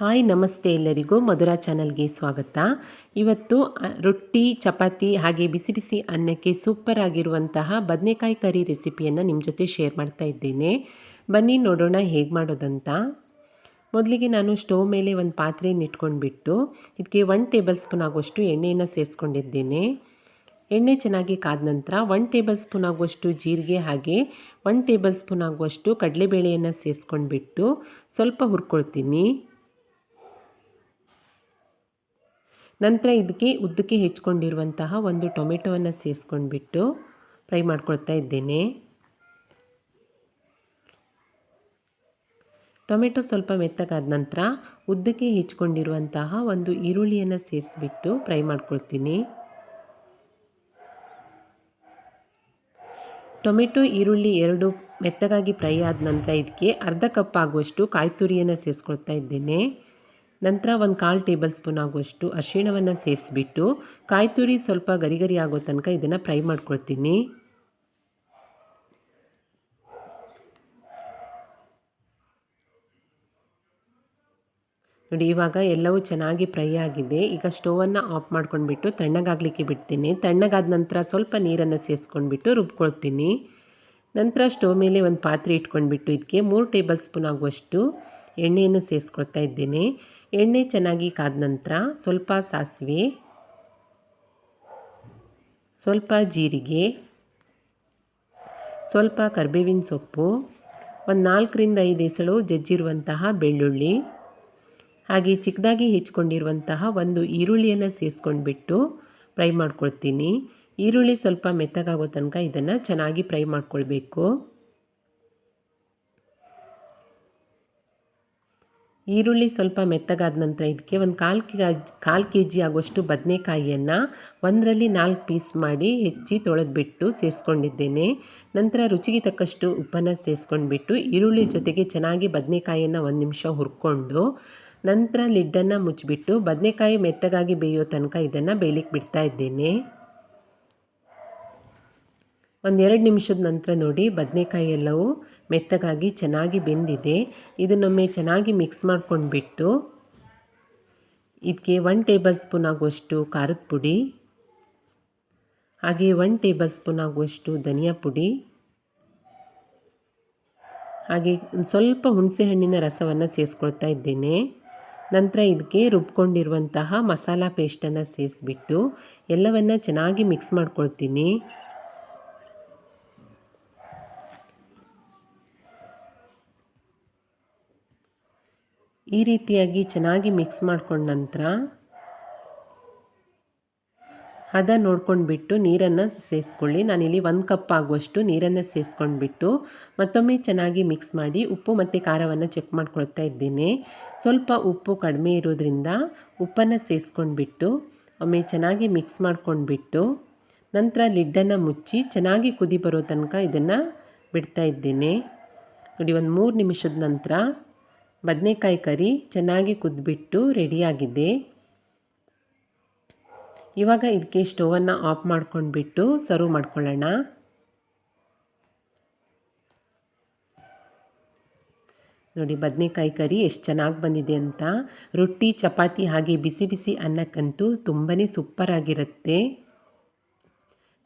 Hi, ನಮಸ್ತೆ ಎಲ್ಲರಿಗೂ ಮಧುರಾ ಚಾನಲ್ಗೆ ಸ್ವಾಗತ. ಇವತ್ತು ರೊಟ್ಟಿ, ಚಪಾತಿ ಹಾಗೆ ಬಿಸಿ ಬಿಸಿ ಅನ್ನಕ್ಕೆ ಸೂಪರ್ ಆಗಿರುವಂತಹ ಬದನೆಕಾಯಿ ಕರಿ ರೆಸಿಪಿಯನ್ನು ನಿಮ್ಮ ಜೊತೆ ಶೇರ್ ಮಾಡ್ತಾ ಇದ್ದೇನೆ. ಬನ್ನಿ, ನೋಡೋಣ ಹೇಗೆ ಮಾಡೋದಂತ. ಮೊದಲಿಗೆ ನಾನು ಸ್ಟೋವ್ ಮೇಲೆ ಒಂದು ಪಾತ್ರೆಯನ್ನು ಇಟ್ಕೊಂಡ್ಬಿಟ್ಟು ಇದಕ್ಕೆ ಒನ್ ಟೇಬಲ್ ಸ್ಪೂನ್ ಆಗುವಷ್ಟು ಎಣ್ಣೆಯನ್ನು ಸೇರಿಸ್ಕೊಂಡಿದ್ದೇನೆ. ಎಣ್ಣೆ ಚೆನ್ನಾಗಿ ಕಾದ ನಂತರ ಒನ್ ಟೇಬಲ್ ಸ್ಪೂನ್ ಆಗುವಷ್ಟು ಜೀರಿಗೆ ಹಾಗೆ ಒನ್ ಟೇಬಲ್ ಸ್ಪೂನ್ ಆಗುವಷ್ಟು ಕಡಲೆಬೇಳೆಯನ್ನು ಸೇರಿಸ್ಕೊಂಡ್ಬಿಟ್ಟು ಸ್ವಲ್ಪ ಹುರ್ಕೊಳ್ತೀನಿ. ನಂತರ ಇದಕ್ಕೆ ಉದ್ದಕ್ಕೆ ಹೆಚ್ಕೊಂಡಿರುವಂತಹ ಒಂದು ಟೊಮೆಟೊವನ್ನು ಸೇರಿಸ್ಕೊಂಡ್ಬಿಟ್ಟು ಫ್ರೈ ಮಾಡ್ಕೊಳ್ತಾ ಇದ್ದೇನೆ. ಟೊಮೆಟೊ ಸ್ವಲ್ಪ ಮೆತ್ತಗಾದ ನಂತರ ಉದ್ದಕ್ಕೆ ಹೆಚ್ಕೊಂಡಿರುವಂತಹ ಒಂದು ಈರುಳ್ಳಿಯನ್ನು ಸೇರಿಸ್ಬಿಟ್ಟು ಫ್ರೈ ಮಾಡ್ಕೊಳ್ತೀನಿ. ಟೊಮೆಟೊ, ಈರುಳ್ಳಿ ಎರಡು ಮೆತ್ತಗಾಗಿ ಫ್ರೈ ಆದ ನಂತರ ಇದಕ್ಕೆ ಅರ್ಧ ಕಪ್ ಆಗುವಷ್ಟು ಕಾಯಿ ತುರಿಯನ್ನು ಸೇರಿಸ್ಕೊಳ್ತಾ ಇದ್ದೇನೆ. ನಂತರ ಒಂದು ಕಾಲು ಟೇಬಲ್ ಸ್ಪೂನ್ ಆಗುವಷ್ಟು ಅರಿಶಿಣವನ್ನು ಸೇರಿಸ್ಬಿಟ್ಟು ಕಾಯಿ ತುರಿ ಸ್ವಲ್ಪ ಗರಿ ಗರಿ ಆಗೋ ತನಕ ಇದನ್ನು ಫ್ರೈ ಮಾಡ್ಕೊಳ್ತೀನಿ. ನೋಡಿ, ಇವಾಗ ಎಲ್ಲವೂ ಚೆನ್ನಾಗಿ ಫ್ರೈ ಆಗಿದೆ. ಈಗ ಸ್ಟೋವನ್ನು ಆಫ್ ಮಾಡ್ಕೊಂಡ್ಬಿಟ್ಟು ತಣ್ಣಗಾಗಲಿಕ್ಕೆ ಬಿಡ್ತೀನಿ. ತಣ್ಣಗಾದ ನಂತರ ಸ್ವಲ್ಪ ನೀರನ್ನು ಸೇರಿಸ್ಕೊಂಡ್ಬಿಟ್ಟು ರುಬ್ಕೊಳ್ತೀನಿ. ನಂತರ ಸ್ಟೋವ್ ಮೇಲೆ ಒಂದು ಪಾತ್ರೆ ಇಟ್ಕೊಂಡ್ಬಿಟ್ಟು ಇದಕ್ಕೆ ಮೂರು ಟೇಬಲ್ ಸ್ಪೂನ್ ಆಗುವಷ್ಟು ಎಣ್ಣೆಯನ್ನು ಸೇರಿಸ್ಕೊಳ್ತಾ ಇದ್ದೇನೆ. ಎಣ್ಣೆ ಚೆನ್ನಾಗಿ ಕಾದ ನಂತರ ಸ್ವಲ್ಪ ಸಾಸಿವೆ, ಸ್ವಲ್ಪ ಜೀರಿಗೆ, ಸ್ವಲ್ಪ ಕರ್ಬೇವಿನ ಸೊಪ್ಪು, ಒಂದು ನಾಲ್ಕರಿಂದ ಐದು ಎಸಳು ಜಜ್ಜಿರುವಂತಹ ಬೆಳ್ಳುಳ್ಳಿ, ಹಾಗೆ ಚಿಕ್ಕದಾಗಿ ಹೆಚ್ಕೊಂಡಿರುವಂತಹ ಒಂದು ಈರುಳ್ಳಿಯನ್ನು ಸೇರಿಸ್ಕೊಂಡ್ಬಿಟ್ಟು ಫ್ರೈ ಮಾಡ್ಕೊಳ್ತೀನಿ. ಈರುಳ್ಳಿ ಸ್ವಲ್ಪ ಮೆತ್ತಗಾಗೋ ತನಕ ಇದನ್ನು ಚೆನ್ನಾಗಿ ಫ್ರೈ ಮಾಡ್ಕೊಳ್ಬೇಕು. ಈರುಳ್ಳಿ ಸ್ವಲ್ಪ ಮೆತ್ತಗಾದ ನಂತರ ಇದಕ್ಕೆ ಒಂದು ಕಾಲು ಕೆ ಕಾಲು ಕೆ ಜಿ ಆಗುವಷ್ಟು ಬದನೆಕಾಯಿಯನ್ನು ಒಂದರಲ್ಲಿ ನಾಲ್ಕು ಪೀಸ್ ಮಾಡಿ ಹೆಚ್ಚಿ ತೊಳೆದ್ಬಿಟ್ಟು ಸೇರಿಸ್ಕೊಂಡಿದ್ದೇನೆ. ನಂತರ ರುಚಿಗೆ ತಕ್ಕಷ್ಟು ಉಪ್ಪನ್ನು ಸೇರಿಸ್ಕೊಂಡ್ಬಿಟ್ಟು ಈರುಳ್ಳಿ ಜೊತೆಗೆ ಚೆನ್ನಾಗಿ ಬದನೆಕಾಯಿಯನ್ನು ಒಂದು ನಿಮಿಷ ಹುರ್ಕೊಂಡು ನಂತರ ಲಿಡ್ಡನ್ನು ಮುಚ್ಚಿಬಿಟ್ಟು ಬದನೆಕಾಯಿ ಮೆತ್ತಗಾಗಿ ಬೇಯೋ ತನಕ ಇದನ್ನು ಬೇಯಲಿಕ್ಕೆ ಬಿಡ್ತಾ ಇದ್ದೇನೆ. ಒಂದೆರಡು ನಿಮಿಷದ ನಂತರ ನೋಡಿ ಬದನೆಕಾಯಿ ಎಲ್ಲವೂ ಮೆತ್ತಗಾಗಿ ಚೆನ್ನಾಗಿ ಬೆಂದಿದೆ. ಇದನ್ನೊಮ್ಮೆ ಚೆನ್ನಾಗಿ ಮಿಕ್ಸ್ ಮಾಡ್ಕೊಂಡ್ಬಿಟ್ಟು ಇದಕ್ಕೆ ಒನ್ ಟೇಬಲ್ ಸ್ಪೂನ್ ಆಗುವಷ್ಟು ಖಾರದ ಪುಡಿ, ಹಾಗೆ ಒನ್ ಟೇಬಲ್ ಸ್ಪೂನ್ ಆಗುವಷ್ಟು ಧನಿಯಾ ಪುಡಿ, ಹಾಗೆ ಸ್ವಲ್ಪ ಹುಣಸೆ ಹಣ್ಣಿನ ರಸವನ್ನು ಸೇರಿಸ್ಕೊಳ್ತಾ ಇದ್ದೇನೆ. ನಂತರ ಇದಕ್ಕೆ ರುಬ್ಕೊಂಡಿರುವಂತಹ ಮಸಾಲ ಪೇಸ್ಟನ್ನು ಸೇರಿಸ್ಬಿಟ್ಟು ಎಲ್ಲವನ್ನು ಚೆನ್ನಾಗಿ ಮಿಕ್ಸ್ ಮಾಡ್ಕೊಳ್ತೀನಿ. ಈ ರೀತಿಯಾಗಿ ಚೆನ್ನಾಗಿ ಮಿಕ್ಸ್ ಮಾಡ್ಕೊಂಡ ನಂತರ ಹದ ನೋಡ್ಕೊಂಡ್ಬಿಟ್ಟು ನೀರನ್ನು ಸೇರಿಸ್ಕೊಳ್ಳಿ ನಾನಿಲ್ಲಿ ಒಂದು ಕಪ್ ಆಗುವಷ್ಟು ನೀರನ್ನು ಸೇರಿಸ್ಕೊಂಡ್ಬಿಟ್ಟು ಮತ್ತೊಮ್ಮೆ ಚೆನ್ನಾಗಿ ಮಿಕ್ಸ್ ಮಾಡಿ ಉಪ್ಪು ಮತ್ತು ಖಾರವನ್ನು ಚೆಕ್ ಮಾಡ್ಕೊಳ್ತಾ ಇದ್ದೀನಿ. ಸ್ವಲ್ಪ ಉಪ್ಪು ಕಡಿಮೆ ಇರೋದ್ರಿಂದ ಉಪ್ಪನ್ನು ಸೇರಿಸ್ಕೊಂಡ್ಬಿಟ್ಟು ಒಮ್ಮೆ ಚೆನ್ನಾಗಿ ಮಿಕ್ಸ್ ಮಾಡ್ಕೊಂಡ್ಬಿಟ್ಟು ನಂತರ ಲಿಡ್ಡನ್ನು ಮುಚ್ಚಿ ಚೆನ್ನಾಗಿ ಕುದಿ ಬರೋ ತನಕ ಇದನ್ನು ಬಿಡ್ತಾ ಇದ್ದೀನಿ. ನೋಡಿ, ಒಂದು ಮೂರು ನಿಮಿಷದ ನಂತರ ಬದನೆಕಾಯಿ ಕರಿ ಚೆನ್ನಾಗಿ ಕುದ್ಬಿಟ್ಟು ರೆಡಿಯಾಗಿದೆ. ಇವಾಗ ಇದಕ್ಕೆ ಸ್ಟೋವನ್ನು ಆಫ್ ಮಾಡ್ಕೊಂಡ್ಬಿಟ್ಟು ಸರ್ವ್ ಮಾಡ್ಕೊಳ್ಳೋಣ. ನೋಡಿ, ಬದನೆಕಾಯಿ ಕರಿ ಎಷ್ಟು ಚೆನ್ನಾಗಿ ಬಂದಿದೆ ಅಂತ. ರೊಟ್ಟಿ, ಚಪಾತಿ ಹಾಗೆ ಬಿಸಿ ಬಿಸಿ ಅನ್ನಕ್ಕಂತೂ ತುಂಬಾ ಸೂಪರಾಗಿರುತ್ತೆ